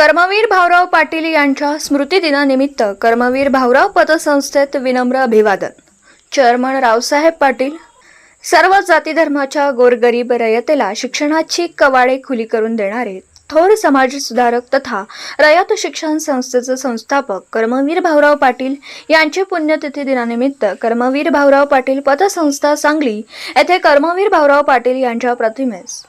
कर्मवीर भाऊराव पाटील यांच्या स्मृतिदिनानिमित्त कर्मवीर भाऊराव पतसंस्थेत विनम्र अभिवादन. चेअरमन रावसाहेब पाटील सर्व जाती धर्माच्या गोरगरीब रयतेला शिक्षणाची कवाडे खुली करून देणारे थोर समाज सुधारक तथा रयत शिक्षण संस्थेचे संस्थापक कर्मवीर भाऊराव पाटील यांची पुण्यतिथी दिनानिमित्त कर्मवीर भाऊराव पाटील पतसंस्था सांगली येथे कर्मवीर भाऊराव पाटील यांच्या प्रतिमेस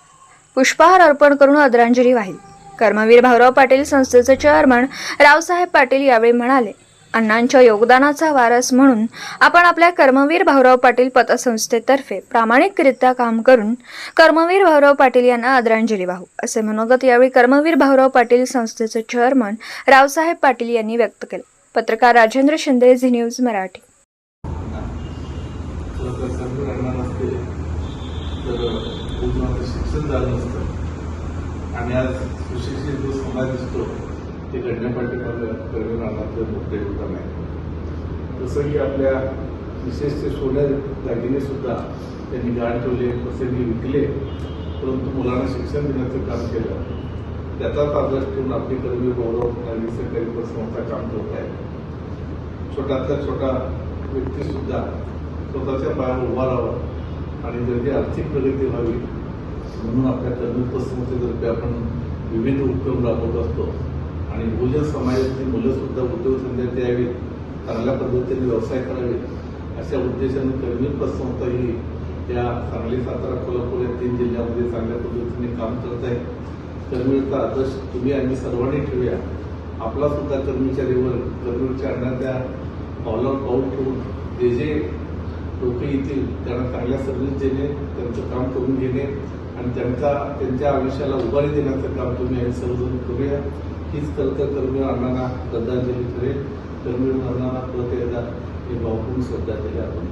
पुष्पहार अर्पण करून आदरांजली वाहिली. कर्मवीर भाऊराव पाटील संस्थेचे चेअरमन रावसाहेब पाटील यावेळी म्हणाले अण्णांच्या योगदानाचा वारस म्हणून आपण आपल्या कर्मवीर भाऊराव पाटील पतसंस्थेतर्फे प्रामाणिकरित्या काम करून कर्मवीर भाऊराव पाटील यांना आदरांजली वाहू असे मनोगत यावेळी कर्मवीर भाऊराव पाटील संस्थेचे चेअरमन रावसाहेब पाटील यांनी व्यक्त केले. पत्रकार राजेंद्र शिंदे झी न्यूज मराठी शिक्षण झालं नसतं. आणि आज सुशिक्षित जो समाज दिसतो ते घडण्यापाठी मला कर्वे राहण्याचं मोठे योगदान आहे. जसं की आपल्या विशेष ते सोन्या दागिने सुद्धा त्यांनी गाड ठेवले प्रसंगी विकले परंतु मुलांना शिक्षण देण्याचं काम केलं. त्याचाच आदर्श ठेवून आपली कर्मी गौरव आणि सहकारी संस्था काम करत आहे. छोट्यातला छोटा व्यक्तीसुद्धा स्वतःच्या पायावर उभा राहावा आणि त्याची आर्थिक प्रगती व्हावी म्हणून आपल्या तंदुरुस्त पतसंस्थेतर्फे आपण विविध उपक्रम राबवत असतो आणि बहुजन समाजातली मुलं सुद्धा उद्योगधंद्यात यावीत चांगल्या पद्धतीने व्यवसाय करावेत अशा उद्देशाने कर्मी पतसंस्था ही या सांगली सातारा कोल्हापूर या तीन जिल्ह्यामध्ये चांगल्या पद्धतीने काम करत आहे. कर्मीचा आदर्श तुम्ही आम्ही सर्वांनी ठेवूया. आपला सुद्धा कर्मचारीवर कर्मचारी त्या पावलावर पाऊल ठेवून जे जे लोक येतील त्यांना चांगल्या सर्व्हिस देणे त्यांचं काम करून घेणे आणि त्यांचा त्यांच्या आयुष्याला उभारी देण्याचं काम तुम्ही आम्ही सर्वजण करूया. हीच खरं तर अण्णांना श्रद्धांजली ठरेल. कर्मीर अण्णांना परत एकदा हे भावपूर्ण श्रद्धांजली आपण